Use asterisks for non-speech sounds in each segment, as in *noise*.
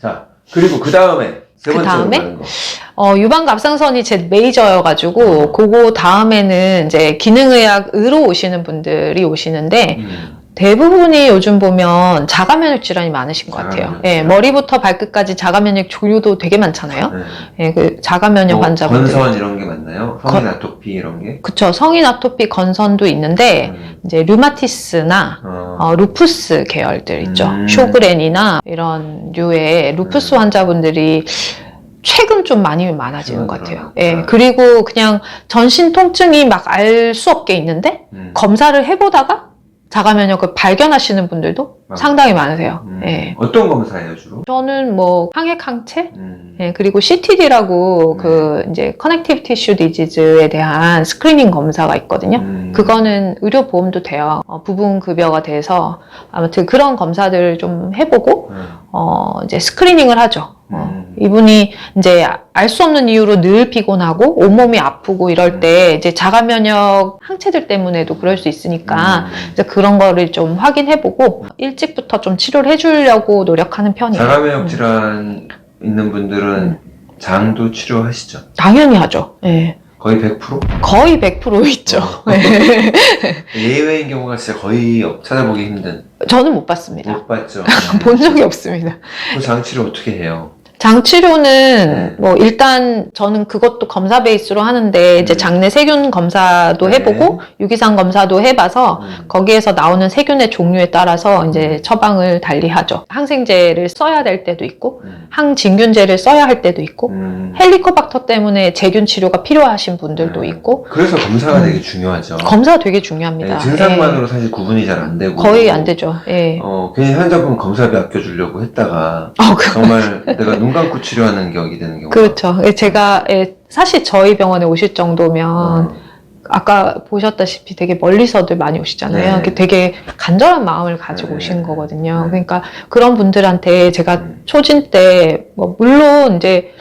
자, 그리고 그 다음에 세그 번째로 다음에? 가는 거. 어, 유방갑상선이 제 메이저여가지고, 그거 다음에는 이제 기능의학으로 오시는 분들이 오시는데, 음. 대부분이 요즘 보면 자가 면역 질환이 많으신 것 같아요. 자가면역 예. 머리부터 발끝까지 자가 면역 조류도 되게 많잖아요. 네. 예, 그 자가 면역 뭐 환자분들. 건선 이런 게 맞나요? 성인 아토피 이런 게? 그쵸. 성인 아토피 건선도 있는데, 음. 이제 류마티스나 어. 어, 루푸스 계열들 있죠. 음. 쇼그렌이나 이런 류의 루푸스 음. 환자분들이 최근 좀 많이 많아지는 것 같아요. 예. 그리고 그냥 전신 통증이 막 알 수 없게 있는데 음. 검사를 해보다가 자가 면역을 발견하시는 분들도 아. 상당히 많으세요. 음. 예. 어떤 검사예요 주로? 저는 뭐 항액 항체 음. 예, 그리고 CTD라고 네. 그 이제 커넥티브 티슈 디지즈에 대한 스크리닝 검사가 있거든요. 음. 그거는 의료 보험도 돼요. 어, 부분 급여가 돼서 아무튼 그런 검사들을 좀 해보고 음. 어, 이제 스크리닝을 하죠. 어, 음. 이분이 이제 알 수 없는 이유로 늘 피곤하고 온몸이 아프고 이럴 때 이제 자가 면역 항체들 때문에도 그럴 수 있으니까 음. 이제 그런 거를 좀 확인해보고 일찍부터 좀 치료를 해주려고 노력하는 편이에요. 자가 면역 음. 질환 있는 분들은 장도 치료하시죠? 당연히 하죠. 예. 거의 100%? 거의 100% 있죠. 어. 예. *laughs* 예외인 경우가 진짜 거의 없- 찾아보기 힘든. 저는 못 봤습니다. 못 봤죠. *laughs* 본 적이 없습니다. 그 장치를 어떻게 해요? 장 치료는 네. 뭐 일단 저는 그것도 검사 베이스로 하는데 이제 음. 장내 세균 검사도 네. 해보고 유기산 검사도 해봐서 음. 거기에서 나오는 세균의 종류에 따라서 이제 처방을 달리하죠. 항생제를 써야 될 때도 있고 음. 항진균제를 써야 할 때도 있고 음. 헬리코박터 때문에 재균 치료가 필요하신 분들도 네. 있고 그래서 검사가 음. 되게 중요하죠. 검사가 되게 중요합니다. 네, 증상만으로 사실 구분이 잘 안 되고 예. 거의 안 되죠. 예. 어, 괜히 환자분 검사비 아껴주려고 했다가 어, 그, 정말 *laughs* 내가 눈 감고 치료하는 격이 되는 경우가 그렇죠. 예, 제가 예, 사실 저희 병원에 오실 정도면 어, 아까 보셨다시피 되게 멀리서들 많이 오시잖아요. 네. 그 되게 간절한 마음을 가지고 네. 오신 거거든요. 네. 그러니까 그런 분들한테 제가 음. 초진 때, 뭐, 물론 이제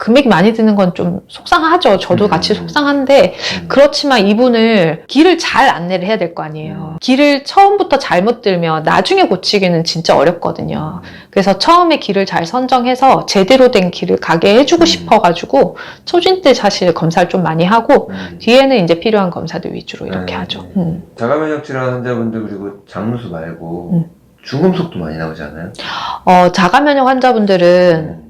금액이 많이 드는 건 좀 속상하죠. 저도 음. 같이 속상한데, 음. 그렇지만 이분을 길을 잘 안내를 해야 될 거 아니에요. 음. 길을 처음부터 잘못 들면 나중에 고치기는 진짜 어렵거든요. 그래서 처음에 길을 잘 선정해서 제대로 된 길을 가게 해주고 음. 싶어가지고, 초진 때 사실 검사를 좀 많이 하고, 음. 뒤에는 이제 필요한 검사들 위주로 이렇게 네. 하죠. 음. 자가면역 질환 환자분들 그리고 장루수 말고 음. 중금속도 많이 나오지 않아요? 어, 자가면역 환자분들은 음.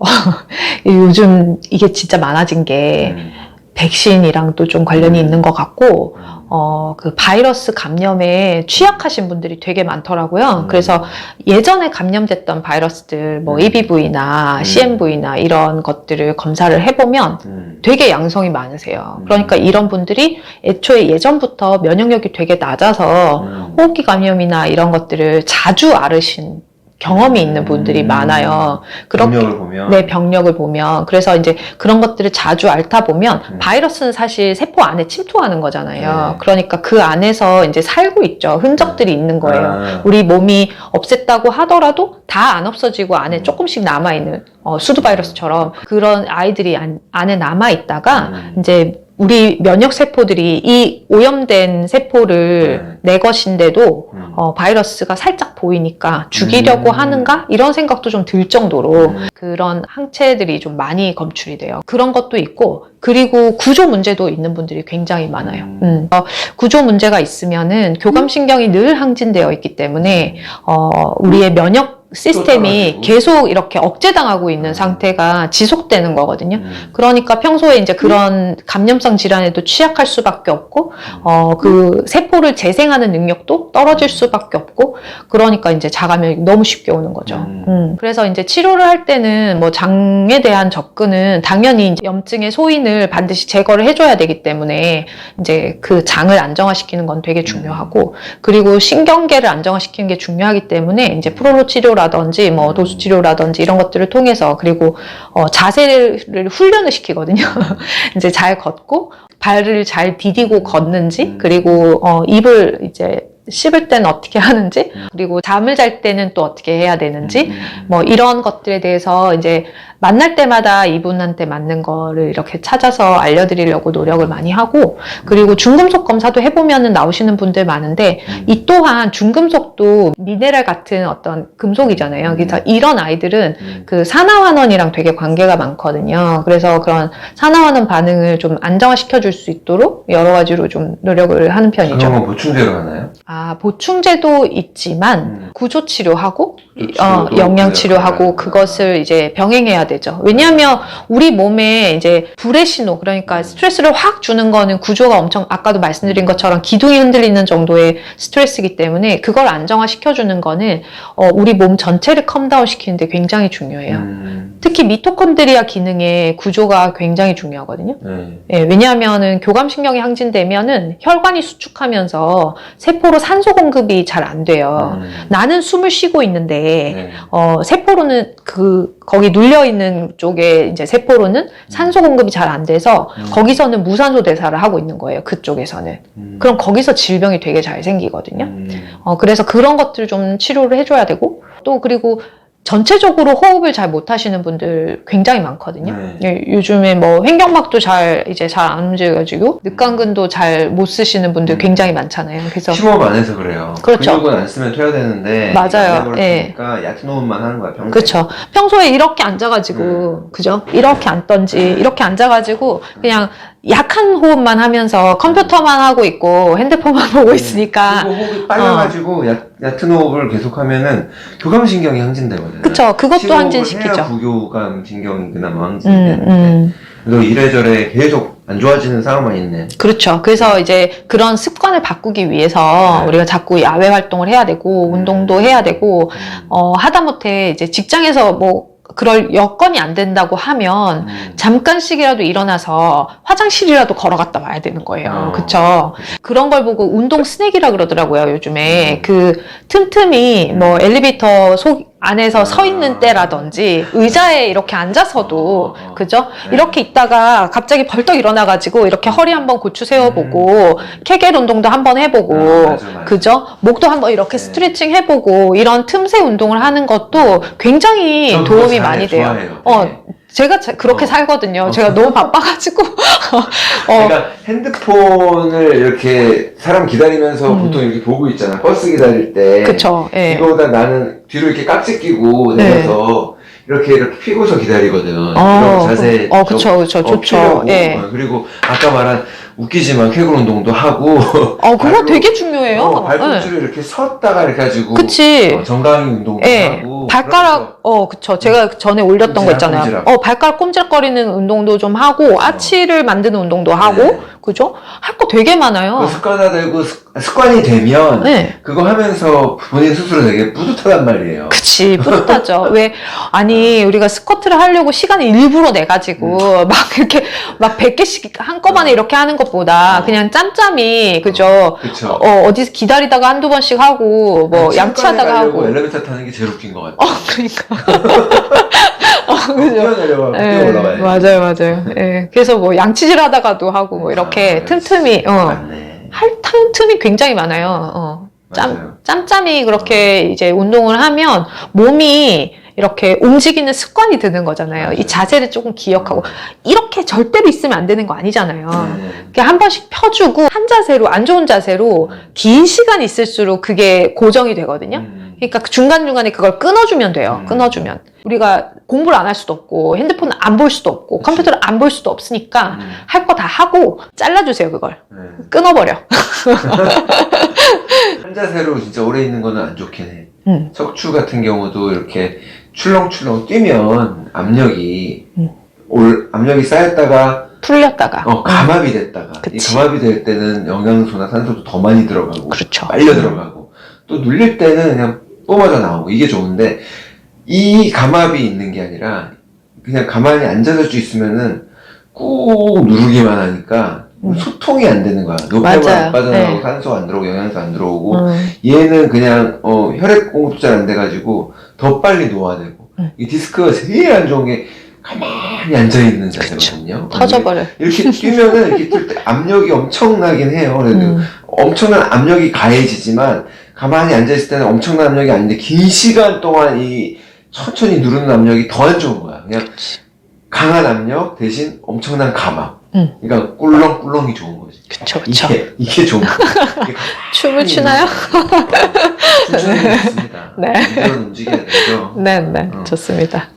*laughs* 요즘 이게 진짜 많아진 게 음. 백신이랑도 좀 관련이 있는 것 같고, 음. 어, 그 바이러스 감염에 취약하신 분들이 되게 많더라고요. 음. 그래서 예전에 감염됐던 바이러스들, 뭐 음. EBV나 음. CMV나 이런 것들을 검사를 해보면 음. 되게 양성이 많으세요. 음. 그러니까 이런 분들이 애초에 예전부터 면역력이 되게 낮아서 음. 호흡기 감염이나 이런 것들을 자주 앓으신 경험이 있는 분들이 음. 많아요. 그렇게 병력을 보면 네, 병력을 보면. 그래서 이제 그런 것들을 자주 앓다 보면 음. 바이러스는 사실 세포 안에 침투하는 거잖아요. 네. 그러니까 그 안에서 이제 살고 있죠. 흔적들이 있는 거예요. 아. 우리 몸이 없앴다고 하더라도 다 안 없어지고 안에 음. 조금씩 남아있는 어, 수두 바이러스처럼 그런 아이들이 안, 안에 남아있다가 음. 이제 우리 면역 세포들이 이 오염된 세포를 내 것인데도 음. 어, 바이러스가 살짝 보이니까 죽이려고 음. 하는가? 이런 생각도 좀 들 정도로 음. 그런 항체들이 좀 많이 검출이 돼요. 그런 것도 있고, 그리고 구조 문제도 있는 분들이 굉장히 많아요. 음. 음. 어, 구조 문제가 있으면은 교감신경이 늘 항진되어 있기 때문에, 어, 우리의 면역 시스템이. 계속 이렇게 억제당하고 있는 음. 상태가 지속되는 거거든요. 음. 그러니까 평소에 이제 그런 감염성 질환에도 취약할 수밖에 없고, 어, 그 세포를 재생하는 능력도 떨어질 수밖에 없고, 그러니까 이제 자가면역이 너무 쉽게 오는 거죠. 음. 음. 그래서 이제 치료를 할 때는 뭐 장에 대한 접근은 당연히 이제 염증의 소인을 반드시 제거를 해줘야 되기 때문에 이제 그 장을 안정화시키는 건 되게 중요하고, 그리고 신경계를 안정화시키는 게 중요하기 때문에 이제 프로로 치료 라든지 뭐 도수 치료라든지 이런 것들을 통해서 그리고 어, 자세를 훈련을 시키거든요. *laughs* 이제 잘 걷고 발을 잘 디디고 걷는지 음. 그리고 어, 입을 이제 씹을 때는 어떻게 하는지, 음. 그리고 잠을 잘 때는 또 어떻게 해야 되는지, 음, 음. 뭐 이런 것들에 대해서 이제 만날 때마다 이분한테 맞는 거를 이렇게 찾아서 알려드리려고 노력을 많이 하고, 그리고 중금속 검사도 해보면은 나오시는 분들 많은데, 음. 이 또한 중금속도 미네랄 같은 어떤 금속이잖아요. 그래서 이런 아이들은 음. 그 산화환원이랑 되게 관계가 많거든요. 그래서 그런 산화환원 반응을 좀 안정화시켜 줄 수 있도록 여러 가지로 좀 노력을 하는 그런 편이죠. 건 보충제로 하나요? 아, 보충제도 있지만 음. 구조 치료하고 구조 어, 치료도 영양 치료하고 필요하구나. 그것을 이제 병행해야 되죠. 왜냐하면 우리 몸에 이제 불의 신호 그러니까 스트레스를 확 주는 거는 구조가 엄청 아까도 말씀드린 것처럼 기둥이 흔들리는 정도의 스트레스이기 때문에 그걸 안정화시켜 주는 거는 어, 우리 몸 전체를 컴다운 시키는데 굉장히 중요해요. 음. 특히 미토콘드리아 기능의 구조가 굉장히 중요하거든요. 네. 예, 왜냐하면은 교감신경이 항진되면은 혈관이 수축하면서 세포로 산소 공급이 잘 안 돼요. 음. 나는 숨을 쉬고 있는데 네. 어, 세포로는 그 거기 눌려 있는 쪽에 이제 세포로는 산소 공급이 잘 안 돼서 음. 거기서는 무산소 대사를 하고 있는 거예요. 그쪽에서는. 음. 그럼 거기서 질병이 되게 잘 생기거든요. 음. 어, 그래서 그런 것들 좀 치료를 해줘야 되고 또 그리고 전체적으로 호흡을 잘 못하시는 분들 굉장히 많거든요. 네. 예, 요즘에 뭐 횡격막도 잘 이제 잘 안 움직여지고 늑간근도 잘 못 쓰시는 분들 음. 굉장히 많잖아요. 그래서 심호흡 안 해서 그래요. 그렇죠. 근육은 안 쓰면 돼야되는데 맞아요. 예. 그러니까 얕은 호흡만 하는 거야 평소에. 그렇죠. 평소에 이렇게 앉아가지고 그죠? 이렇게 앉던지 이렇게 앉아가지고 그냥 약한 호흡만 하면서 컴퓨터만 하고 있고 핸드폰만 *laughs* 보고 있으니까 그리고 호흡이 빨라가지고 얕, 얕은 호흡을 계속하면은 교감신경이 항진되거든요. 그쵸. 그것도 심호흡을 항진시키죠. 해야 부교감 신경이 그나마 음, 항진되는데 음. 그래서 이래저래 계속 안 좋아지는 상황만 있네. 그렇죠. 그래서 이제 그런 습관을 바꾸기 위해서 네. 우리가 자꾸 야외 활동을 해야 되고 운동도 해야 되고 음. 어, 하다못해 이제 직장에서 뭐 그럴 여건이 안 된다고 하면 음. 잠깐씩이라도 일어나서 화장실이라도 걸어갔다 와야 되는 거예요. 어. 그쵸? 그런 걸 보고 운동 스낵이라 그러더라고요, 요즘에. 음. 그 틈틈이 뭐 엘리베이터 속 안에서 서 있는 아. 때라든지 의자에 이렇게 앉아서도, 어, 어. 그죠? 네. 이렇게 있다가 갑자기 벌떡 일어나 가지고 이렇게 허리 한번 고추 세워 보고, 케겔 운동도 한번 해 보고, 음. 아, 맞아, 맞아. 그죠? 목도 한번 이렇게 네. 스트레칭 해 보고, 이런 틈새 운동을 하는 것도 굉장히 저 그거 도움이 많이 돼요. 어, 되게. 제가 자- 그렇게 어. 살거든요. 어. 제가 너무 바빠가지고. *laughs* 어, 그러니까 핸드폰을 이렇게 사람 기다리면서 음. 보통 이렇게 보고 있잖아. 버스 기다릴 때. 그쵸. 예. 이거보다 나는 뒤로 이렇게 깍지 끼고 네. 내려서 이렇게 이렇게 피고서 기다리거든. 어, 이런 자세. 어, 그쵸, 그쵸. 어, 좋죠. 예. 어, 그리고 아까 말한 웃기지만 쾌걸 운동도 하고. *laughs* 어, 그거 되게 중요해요. 어, 예. 발꿈치를 이렇게 섰다가 이렇게 해가지고. 그치. 어, 정강이 운동도 예. 하고. 발가락, 어, 그쵸. 제가 전에 올렸던 거 꼼지락, 있잖아요. 꼼지락. 어, 발가락 꼼지락거리는 운동도 좀 하고, 아치를 만드는 운동도 하고, 네. 그죠? 할 거 되게 많아요. 그 습관화되고 습- 습관이 되면 네. 그거 하면서 본인 스스로 되게 뿌듯하단 말이에요. 그치, 뿌듯하죠. *laughs* 왜, 아니, 우리가 스쿼트를 하려고 시간을 일부러 내가지고, 음. 막 이렇게, 막 100개씩 한꺼번에 이렇게 하는 것보다, 어. 그냥 짬짬이, 그죠? 그쵸. 어, 어디서 기다리다가 한두 번씩 하고, 뭐, 네, 양치하다가 습관에 가려고 하고. 엘리베이터 타는 게 제일 웃긴 것 같아. 어, 그러니까. 어, 그죠? 뛰어내려가고 예, 뛰어 올라가야 돼. 맞아요, 맞아요. 예. 그래서 뭐, 양치질 하다가도 하고, 뭐, 이렇게 아, 틈틈이, 어, 맞네. 할 틈 틈이 굉장히 많아요. 어. 짬, 맞아요. 짬짬이 그렇게 이제 운동을 하면 몸이 이렇게 움직이는 습관이 드는 거잖아요. 맞아요. 이 자세를 조금 기억하고 이렇게 절대로 있으면 안 되는 거 아니잖아요. 네. 이렇게 한 번씩 펴주고 한 자세로 안 좋은 자세로 긴 시간 있을수록 그게 고정이 되거든요. 음. 그러니까 중간 중간에 그걸 끊어주면 돼요. 음. 끊어주면 우리가 공부를 안 할 수도 없고 핸드폰을 안 볼 수도 없고 그치. 컴퓨터를 안 볼 수도 없으니까 음. 할거 다 하고 잘라주세요 그걸 네. 끊어버려. *laughs* 한 자세로 진짜 오래 있는 거는 안 좋긴 해. 음. 척추 같은 경우도 이렇게 출렁출렁 뛰면 압력이 음. 올 압력이 쌓였다가 풀렸다가. 어, 감압이 됐다가 이 그치. 감압이 될 때는 영양소나 산소도 더 많이 들어가고 그렇죠. 빨려 들어가고 또 눌릴 때는 그냥 뿜어져 나오고 이게 좋은데 이 감압이 있는 게 아니라 그냥 가만히 앉아서 수 있으면은 꾹 누르기만 하니까 음. 소통이 안 되는 거야. 안 빠져나가고 네. 산소 안 들어오고 영양소 안 들어오고 음. 얘는 그냥 어, 혈액 공급도 잘안 돼가지고 더 빨리 노화되고 음. 이 디스크가 제일 안 좋은 게 가만히 앉아 있는 자세거든요. 터져버려. 이렇게 뛰면은 이렇게 뛸 때 압력이 엄청나긴 해요. 그래도 음, 엄청난 압력이 가해지지만 가만히 앉아있을 때는 엄청난 압력이 아닌데 긴 시간 동안 이 천천히 누르는 압력이 더 안 좋은 거야. 그냥 강한 압력 대신 엄청난 감압. 음. 그러니까 꿀렁꿀렁이 좋은 거지. 그쵸, 그쵸. 이게 이게 좋은 거야. 이게 *laughs* 춤을 추나요? 춤추는 게 좋습니다. *laughs* 네. 이런 움직여야 되죠. 네, 네. 어. 좋습니다.